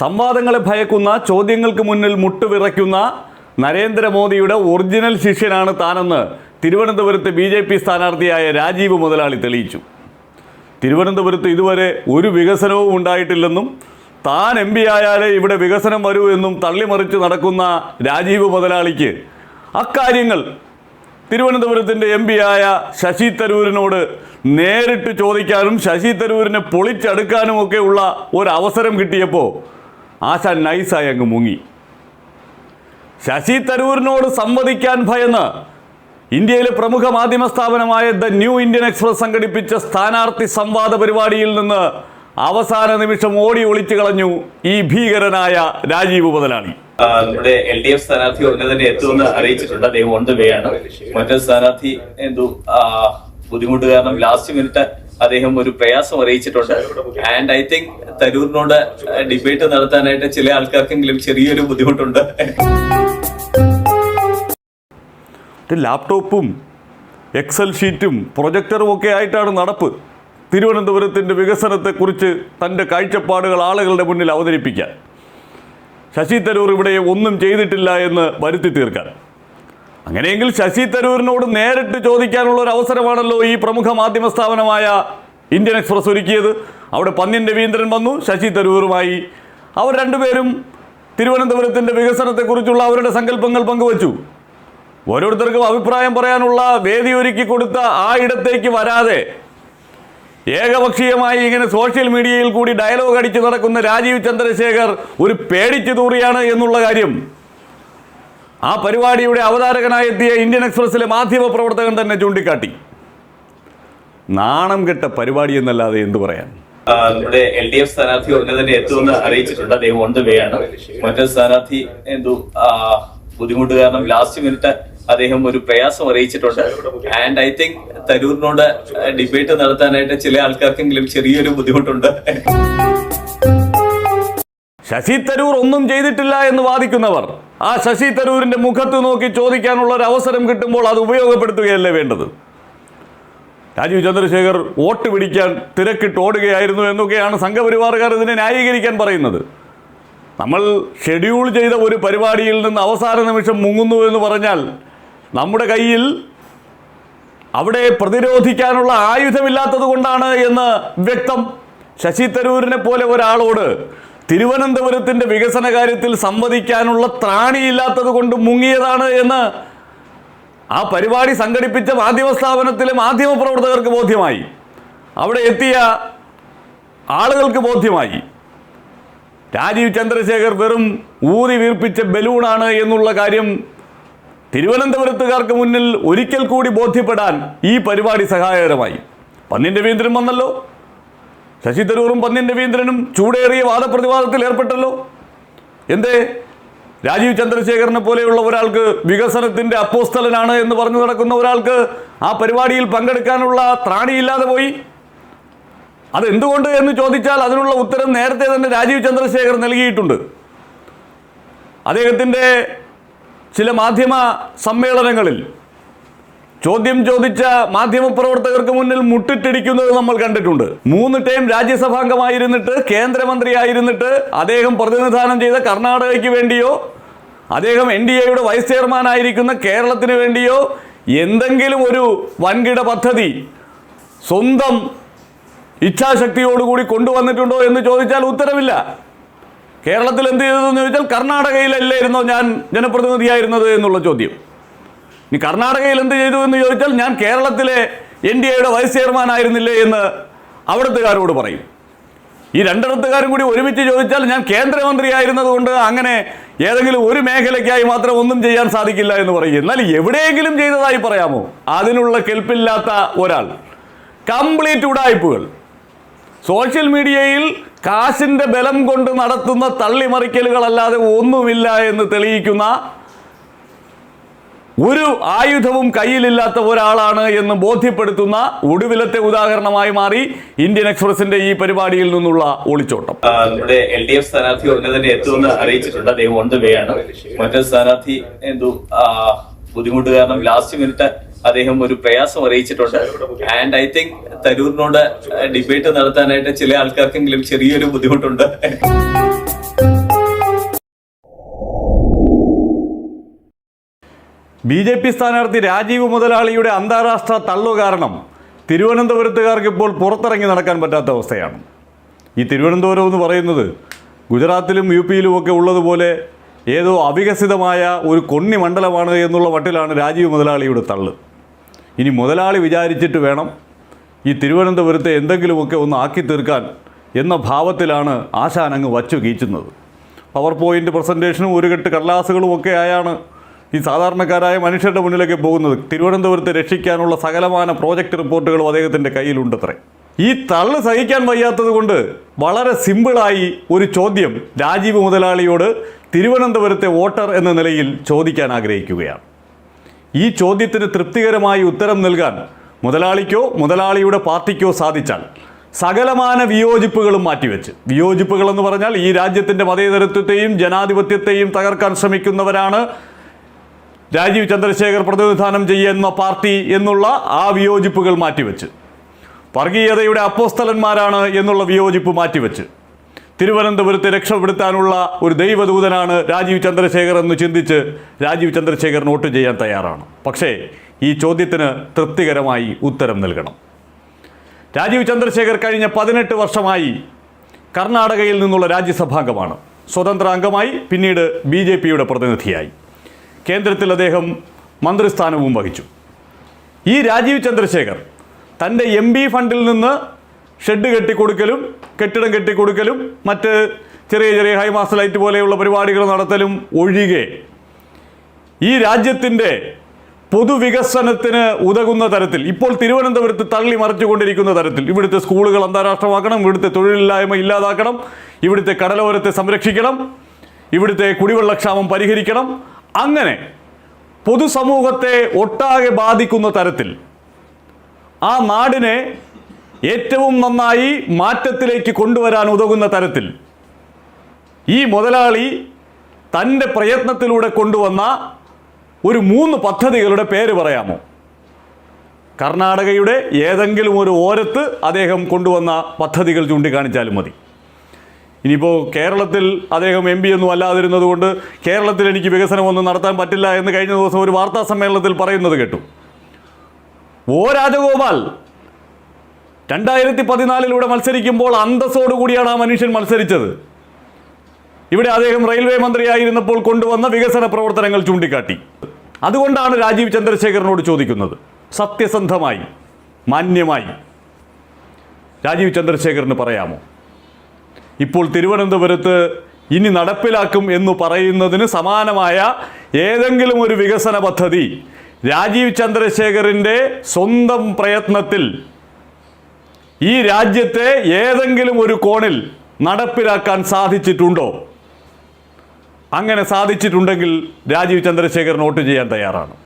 സംവാദങ്ങളെ ഭയക്കുന്ന ചോദ്യങ്ങൾക്ക് മുന്നിൽ മുട്ടുവിറയ്ക്കുന്ന നരേന്ദ്രമോദിയുടെ ഒറിജിനൽ ശിഷ്യനാണ് താനെന്ന് തിരുവനന്തപുരത്ത് ബി ജെ പി സ്ഥാനാർത്ഥിയായ രാജീവ് മുതലാളി തെളിയിച്ചു. തിരുവനന്തപുരത്ത് ഇതുവരെ ഒരു വികസനവും ഉണ്ടായിട്ടില്ലെന്നും താൻ എം പി ആയാലേ ഇവിടെ വികസനം വരൂ എന്നും തള്ളിമറിച്ച് നടക്കുന്ന രാജീവ് മുതലാളിക്ക് അക്കാര്യങ്ങൾ തിരുവനന്തപുരത്തിന്റെ എം ആയ ശശി തരൂരിനോട് നേരിട്ട് ചോദിക്കാനും ശശി തരൂരിനെ പൊളിച്ചെടുക്കാനും ഒക്കെ ഉള്ള ഒരു അവസരം കിട്ടിയപ്പോൾ ആശ നൈസായി അങ്ങ് മുങ്ങി. ശശി തരൂരിനോട് സംവദിക്കാൻ ഭയന്ന് ഇന്ത്യയിലെ പ്രമുഖ മാധ്യമ സ്ഥാപനമായ ദ ന്യൂ ഇന്ത്യൻ എക്സ്പ്രസ് സംഘടിപ്പിച്ച സ്ഥാനാർത്ഥി സംവാദ പരിപാടിയിൽ നിന്ന് അവസാന നിമിഷം ഓടി ഒളിച്ചു കളഞ്ഞു ഈ ഭീകരനായ രാജീവ് മുതലാളി നമ്മുടെ എൽ ഡി എഫ് സ്ഥാനാർത്ഥി ഉടനെ തന്നെ എത്തുമെന്ന് അറിയിച്ചിട്ടുണ്ട്. അദ്ദേഹം ദ വേ ആണ്. മറ്റൊരു സ്ഥാനാർത്ഥി എന്തോ ബുദ്ധിമുട്ട് കാരണം ലാസ്റ്റ് മിനിറ്റ് അദ്ദേഹം ഒരു പ്രയാസം അറിയിച്ചിട്ടുണ്ട്. ആൻഡ് ഐ തിങ്ക് തരൂരിനോട് ഡിബേറ്റ് നടത്താനായിട്ട് ചില ആൾക്കാർക്കെങ്കിലും ചെറിയൊരു ബുദ്ധിമുട്ടുണ്ട്. ലാപ്ടോപ്പും എക്സൽ ഷീറ്റും പ്രൊജക്ടറും ഒക്കെ ആയിട്ടാണ് നടപ്പ്. തിരുവനന്തപുരത്തിന്റെ വികസനത്തെക്കുറിച്ച് തന്റെ കാഴ്ചപ്പാടുകൾ ആളുകളുടെ മുന്നിൽ അവതരിപ്പിക്കാൻ. ശശി തരൂർ ഇവിടെ ഒന്നും ചെയ്തിട്ടില്ല എന്ന് വരുത്തി തീർക്കാൻ. അങ്ങനെയെങ്കിൽ ശശി തരൂരിനോട് നേരിട്ട് ചോദിക്കാനുള്ള ഒരു അവസരമാണല്ലോ ഈ പ്രമുഖ മാധ്യമ സ്ഥാപനമായ ഇന്ത്യൻ എക്സ്പ്രസ് ഒരുക്കിയത്. അവിടെ പന്ന്യൻ രവീന്ദ്രൻ വന്നു ശശി തരൂരുമായി. അവർ രണ്ടുപേരും തിരുവനന്തപുരത്തിന്റെ വികസനത്തെക്കുറിച്ചുള്ള അവരുടെ സങ്കല്പങ്ങൾ പങ്കുവച്ചു. ഓരോരുത്തർക്കും അഭിപ്രായം പറയാനുള്ള വേദി ഒരുക്കി കൊടുത്ത ആ ഇടത്തേക്ക് വരാതെ ഏകപക്ഷീയമായി ഇങ്ങനെ സോഷ്യൽ മീഡിയയിൽ കൂടി ഡയലോഗ് അടിച്ച് നടക്കുന്ന രാജീവ് ചന്ദ്രശേഖർ ഒരു പേടിച്ചു തൂറിയാണ് എന്നുള്ള കാര്യം. ആ പരിപാടിയുടെ അവതാരകനായി എത്തിയ ഇന്ത്യൻ എക്സ്പ്രസിലെ മാധ്യമ പ്രവർത്തകൻ തന്നെ ചൂണ്ടിക്കാട്ടി. നാണം കെട്ട പരിപാടി എന്നല്ലാതെ എന്തു പറയാൻ? നമ്മുടെ എൽ ഡി എഫ് സ്ഥാനാർത്ഥി ഉടനെ തന്നെ എത്തുമെന്ന് അറിയിച്ചിട്ടുണ്ട്. അദ്ദേഹം ഓൺ ദ വേ ആണ്. മറ്റൊരു സ്ഥാനാർത്ഥി എന്തോ ബുദ്ധിമുട്ട് കാരണം ലാസ്റ്റ് മിനിറ്റ് അദ്ദേഹം ഒരു പ്രയാസം അറിയിച്ചിട്ടുണ്ട്. ആൻഡ് ഐ തിങ്ക് തരൂരിനോട് ഡിബേറ്റ് നടത്താനായിട്ട് ചില ആൾക്കാർക്കെങ്കിലും ചെറിയൊരു ബുദ്ധിമുട്ടുണ്ട്. ശശി തരൂർ ഒന്നും ചെയ്തിട്ടില്ല എന്ന് വാദിക്കുന്നവർ ആ ശശി തരൂരിന്റെ മുഖത്ത് നോക്കി ചോദിക്കാനുള്ള ഒരു അവസരം കിട്ടുമ്പോൾ അത് ഉപയോഗപ്പെടുത്തുകയല്ലേ വേണ്ടത്? രാജീവ് ചന്ദ്രശേഖർ വോട്ട് പിടിക്കാൻ തിരക്കിട്ട് ഓടുകയായിരുന്നു എന്നൊക്കെയാണ് സംഘപരിവാറുകാർ ഇതിനെ ന്യായീകരിക്കാൻ പറയുന്നത്. നമ്മൾ ഷെഡ്യൂൾ ചെയ്ത ഒരു പരിപാടിയിൽ നിന്ന് അവസാന നിമിഷം മുങ്ങുന്നു എന്ന് പറഞ്ഞാൽ നമ്മുടെ കയ്യിൽ അവിടെ പ്രതിരോധിക്കാനുള്ള ആയുധമില്ലാത്തത് കൊണ്ടാണ് എന്ന് വ്യക്തം ശശി തരൂരിനെ പോലെ ഒരാളോട് തിരുവനന്തപുരത്തിന്റെ വികസന കാര്യത്തിൽ സംവദിക്കാനുള്ള ത്രാണിയില്ലാത്തത് കൊണ്ട് മുങ്ങിയതാണ് എന്ന് ആ പരിപാടി സംഘടിപ്പിച്ച മാധ്യമ സ്ഥാപനത്തിലെ മാധ്യമ പ്രവർത്തകർക്ക് ബോധ്യമായി. അവിടെ എത്തിയ ആളുകൾക്ക് ബോധ്യമായി. രാജീവ് ചന്ദ്രശേഖർ വെറും ഊതി വീർപ്പിച്ച ബലൂണാണ് എന്നുള്ള കാര്യം തിരുവനന്തപുരത്തുകാർക്ക് മുന്നിൽ ഒരിക്കൽ കൂടി ബോധ്യപ്പെടാൻ ഈ പരിപാടി സഹായകരമായി. പന്നിൻ രവീന്ദ്രൻ വന്നല്ലോ. ശശി തരൂറും പന്നിൻ രവീന്ദ്രനും ചൂടേറിയ വാദപ്രതിവാദത്തിൽ ഏർപ്പെട്ടല്ലോ. എന്തേ? രാജീവ് ചന്ദ്രശേഖരനെ പോലെയുള്ള ഒരാൾക്ക് വികസനത്തിന്റെ അപ്പോസ്തലനാണ് എന്ന് പറഞ്ഞു നടക്കുന്ന ഒരാൾക്ക് ആ പരിപാടിയിൽ പങ്കെടുക്കാനുള്ള ത്രാണിയില്ലാതെ പോയി. അതെന്തുകൊണ്ട് എന്ന് ചോദിച്ചാൽ അതിനുള്ള ഉത്തരം നേരത്തെ തന്നെ രാജീവ് ചന്ദ്രശേഖർ നൽകിയിട്ടുണ്ട്. അദ്ദേഹത്തിന്റെ ചില മാധ്യമ സമ്മേളനങ്ങളിൽ ചോദ്യം ചോദിച്ച മാധ്യമപ്രവർത്തകർക്ക് മുന്നിൽ മുട്ടിട്ടിടിക്കുന്നത് നമ്മൾ കണ്ടിട്ടുണ്ട്. മൂന്ന് ടൈം രാജ്യസഭാംഗമായിരുന്നിട്ട് കേന്ദ്രമന്ത്രിയായിരുന്നിട്ട് അദ്ദേഹം പ്രതിനിധാനം ചെയ്ത കർണാടകയ്ക്ക് വേണ്ടിയോ അദ്ദേഹം എൻ ഡി എയുടെ വൈസ് ചെയർമാൻ ആയിരിക്കുന്ന കേരളത്തിന് വേണ്ടിയോ എന്തെങ്കിലും ഒരു വൻകിട പദ്ധതി സ്വന്തം ഇച്ഛാശക്തിയോടുകൂടി കൊണ്ടുവന്നിട്ടുണ്ടോ എന്ന് ചോദിച്ചാൽ ഉത്തരവില്ല. കേരളത്തിൽ എന്ത് ചെയ്തതെന്ന് ചോദിച്ചാൽ കർണാടകയിലല്ലായിരുന്നോ ഞാൻ ജനപ്രതിനിധിയായിരുന്നത് എന്നുള്ള ചോദ്യം. ഇനി കർണാടകയിൽ എന്ത് ചെയ്തു എന്ന് ചോദിച്ചാൽ ഞാൻ കേരളത്തിലെ എൻ ഡി എയുടെ വൈസ് ചെയർമാൻ ആയിരുന്നില്ലേ എന്ന് അവിടുത്തുകാരോട് പറയും. ഈ രണ്ടിടത്തുകാരും കൂടി ഒരുമിച്ച് ചോദിച്ചാൽ ഞാൻ കേന്ദ്രമന്ത്രിയായിരുന്നതുകൊണ്ട് അങ്ങനെ ഏതെങ്കിലും ഒരു മേഖലയ്ക്കായി മാത്രം ഒന്നും ചെയ്യാൻ സാധിക്കില്ല എന്ന് പറയും. എന്നാൽ എവിടെയെങ്കിലും ചെയ്തതായി പറയാമോ? അതിനുള്ള കെൽപ്പില്ലാത്ത ഒരാൾ. കംപ്ലീറ്റ് ഉടായ്പകൾ. സോഷ്യൽ മീഡിയയിൽ കാശിന്റെ ബലം കൊണ്ട് നടത്തുന്ന തള്ളിമറിക്കലുകളല്ലാതെ ഒന്നുമില്ല എന്ന് തെളിയിക്കുന്ന ഒരു ആയുധവും കയ്യിലില്ലാത്ത ഒരാളാണ് എന്ന് ബോധ്യപ്പെടുത്തുന്ന ഒടുവിലത്തെ ഉദാഹരണമായി മാറി ഇന്ത്യൻ എക്സ്പ്രസിന്റെ ഈ പരിപാടിയിൽ നിന്നുള്ള ഒളിച്ചോട്ടം. നമ്മുടെ എൽ ഡി എഫ് സ്ഥാനാർത്ഥി ഉടനെ തന്നെ എത്തുമെന്ന് അറിയിച്ചിട്ടുണ്ട്. അദ്ദേഹം ഓൺ ദ വേ ആണ്. മറ്റൊരു സ്ഥാനാർത്ഥി എന്തോ ബുദ്ധിമുട്ട് കാരണം ലാസ്റ്റ് മിനിറ്റ് അദ്ദേഹം ഒരു പ്രയാസം അറിയിച്ചിട്ടുണ്ട്. ആൻഡ് ഐ തിങ്ക് തരൂരിനോട് ഡിബേറ്റ് നടത്താനായിട്ട് ചില ആൾക്കാർക്കെങ്കിലും ചെറിയൊരു ബുദ്ധിമുട്ടുണ്ട്. ബി ജെ പി സ്ഥാനാർത്ഥി രാജീവ് മുതലാളിയുടെ അന്താരാഷ്ട്ര തള്ളു കാരണം തിരുവനന്തപുരത്തുകാർക്ക് ഇപ്പോൾ പുറത്തിറങ്ങി നടക്കാൻ പറ്റാത്ത അവസ്ഥയാണ്. ഈ തിരുവനന്തപുരം എന്ന് പറയുന്നത് ഗുജറാത്തിലും യു പിയിലും ഒക്കെ ഉള്ളതുപോലെ ഏതോ അവികസിതമായ ഒരു കൊണ്ണി മണ്ഡലമാണ് എന്നുള്ള മട്ടിലാണ് രാജീവ് മുതലാളിയുടെ തള്ള്. ഇനി മുതലാളി വിചാരിച്ചിട്ട് വേണം ഈ തിരുവനന്തപുരത്തെ എന്തെങ്കിലുമൊക്കെ ഒന്ന് ആക്കി തീർക്കാൻ എന്ന ഭാവത്തിലാണ് ആശാൻ അങ്ങ് വച്ചു കീച്ചുന്നത്. പവർ പോയിന്റ് പ്രസന്റേഷനും ഒരു കെട്ട് കടലാസുകളും ഒക്കെ ആയാണ് ഈ സാധാരണക്കാരായ മനുഷ്യരുടെ മുന്നിലേക്ക് പോകുന്നത് തിരുവനന്തപുരത്തെ രക്ഷിക്കാനുള്ള സകലമാന പ്രോജക്റ്റ് റിപ്പോർട്ടുകളും അദ്ദേഹത്തിന്റെ കയ്യിലുണ്ടത്രേ. ഈ തള്ളു സഹിക്കാൻ വയ്യാത്തത് കൊണ്ട് വളരെ സിമ്പിളായി ഒരു ചോദ്യം രാജീവ് മുതലാളിയോട് തിരുവനന്തപുരത്തെ വോട്ടർ എന്ന നിലയിൽ ചോദിക്കാൻ ആഗ്രഹിക്കുകയാണ്. ഈ ചോദ്യത്തിന് തൃപ്തികരമായി ഉത്തരം നൽകാൻ മുതലാളിക്കോ മുതലാളിയുടെ പാർട്ടിക്കോ സാധിച്ചാൽ സകലമാന വിയോജിപ്പുകളും മാറ്റിവെച്ച്. വിയോജിപ്പുകളെന്ന് പറഞ്ഞാൽ ഈ രാജ്യത്തിന്റെ മതേതരത്വത്തെയും ജനാധിപത്യത്തെയും തകർക്കാൻ ശ്രമിക്കുന്നവരാണ് രാജീവ് ചന്ദ്രശേഖർ പ്രതിനിധാനം ചെയ്യുന്ന പാർട്ടി എന്നുള്ള ആ വിയോജിപ്പുകൾ മാറ്റിവെച്ച്. വർഗീയതയുടെ അപ്പോസ്തലന്മാരാണ് എന്നുള്ള വിയോജിപ്പ് മാറ്റിവെച്ച്. തിരുവനന്തപുരത്തെ രക്ഷപ്പെടുത്താനുള്ള ഒരു ദൈവദൂതനാണ് രാജീവ് ചന്ദ്രശേഖർ എന്ന് ചിന്തിച്ച് രാജീവ് ചന്ദ്രശേഖർ നോട്ട് ചെയ്യാൻ തയ്യാറാണ്. പക്ഷേ ഈ ചോദ്യത്തിന് തൃപ്തികരമായി ഉത്തരം നൽകണം. രാജീവ് ചന്ദ്രശേഖർ കഴിഞ്ഞ പതിനെട്ട് വർഷമായി കർണാടകയിൽ നിന്നുള്ള രാജ്യസഭാംഗമാണ്. സ്വതന്ത്ര അംഗമായി പിന്നീട് ബി പ്രതിനിധിയായി. കേന്ദ്രത്തിൽ അദ്ദേഹം മന്ത്രിസ്ഥാനവും വഹിച്ചു. ഈ രാജീവ് ചന്ദ്രശേഖർ തന്റെ എം പി ഫണ്ടിൽ നിന്ന് ഷെഡ് കെട്ടിക്കൊടുക്കലും കെട്ടിടം കെട്ടിക്കൊടുക്കലും മറ്റ് ചെറിയ ചെറിയ ഹൈമാസ് ലൈറ്റ് പോലെയുള്ള പരിപാടികൾ നടത്തലും ഒഴികെ ഈ രാജ്യത്തിന്റെ പൊതുവികസനത്തിന് ഉതകുന്ന തരത്തിൽ ഇപ്പോൾ തിരുവനന്തപുരത്ത് തള്ളി മറിച്ചുകൊണ്ടിരിക്കുന്ന തരത്തിൽ ഇവിടുത്തെ സ്കൂളുകൾ അന്താരാഷ്ട്രമാക്കണം ഇവിടുത്തെ തൊഴിലില്ലായ്മ ഇല്ലാതാക്കണം ഇവിടുത്തെ കടലോരത്തെ സംരക്ഷിക്കണം ഇവിടുത്തെ കുടിവെള്ളക്ഷാമം പരിഹരിക്കണം അങ്ങനെ പൊതുസമൂഹത്തെ ഒട്ടാകെ ബാധിക്കുന്ന തരത്തിൽ ആ നാടിനെ ഏറ്റവും നന്നായി മാറ്റത്തിലേക്ക് കൊണ്ടുവരാൻ ഉതകുന്ന തരത്തിൽ ഈ മുതലാളി തന്റെ പ്രയത്നത്തിലൂടെ കൊണ്ടുവന്ന ഒരു മൂന്ന് പദ്ധതികളുടെ പേര് പറയാമോ? കർണാടകയുടെ ഏതെങ്കിലും ഒരു ഓരത്ത് അദ്ദേഹം കൊണ്ടുവന്ന പദ്ധതികൾ ചൂണ്ടിക്കാണിച്ചാലും മതി. ഇനിയിപ്പോൾ കേരളത്തിൽ അദ്ദേഹം എം പി ഒന്നും അല്ലാതിരുന്നത് കൊണ്ട് കേരളത്തിൽ എനിക്ക് വികസനമൊന്നും നടത്താൻ പറ്റില്ല എന്ന് കഴിഞ്ഞ ദിവസം ഒരു വാർത്താ സമ്മേളനത്തിൽ പറയുന്നത് കേട്ടു. ഓ രാജഗോപാൽ രണ്ടായിരത്തി പതിനാലിലൂടെ മത്സരിക്കുമ്പോൾ അന്തസ്സോടുകൂടിയാണ് ആ മനുഷ്യൻ മത്സരിച്ചത്. ഇവിടെ അദ്ദേഹം റെയിൽവേ മന്ത്രിയായിരുന്നപ്പോൾ കൊണ്ടുവന്ന വികസന പ്രവർത്തനങ്ങൾ ചൂണ്ടിക്കാട്ടി. അതുകൊണ്ടാണ് രാജീവ് ചന്ദ്രശേഖരനോട് ചോദിക്കുന്നത്. സത്യസന്ധമായി മാന്യമായി. രാജീവ് ചന്ദ്രശേഖരന് പറയാമോ? ഇപ്പോൾ തിരുവനന്തപുരത്ത് ഇനി നടപ്പിലാക്കും എന്ന് പറയുന്നതിന് സമാനമായ ഏതെങ്കിലും ഒരു വികസന പദ്ധതി രാജീവ് ചന്ദ്രശേഖറിന്റെ സ്വന്തം പ്രയത്നത്തിൽ ഈ രാജ്യത്തെ ഏതെങ്കിലും ഒരു കോണിൽ നടപ്പിലാക്കാൻ സാധിച്ചിട്ടുണ്ടോ? അങ്ങനെ സാധിച്ചിട്ടുണ്ടെങ്കിൽ രാജീവ് ചന്ദ്രശേഖർ നോട്ട് ചെയ്യാൻ തയ്യാറാണ്.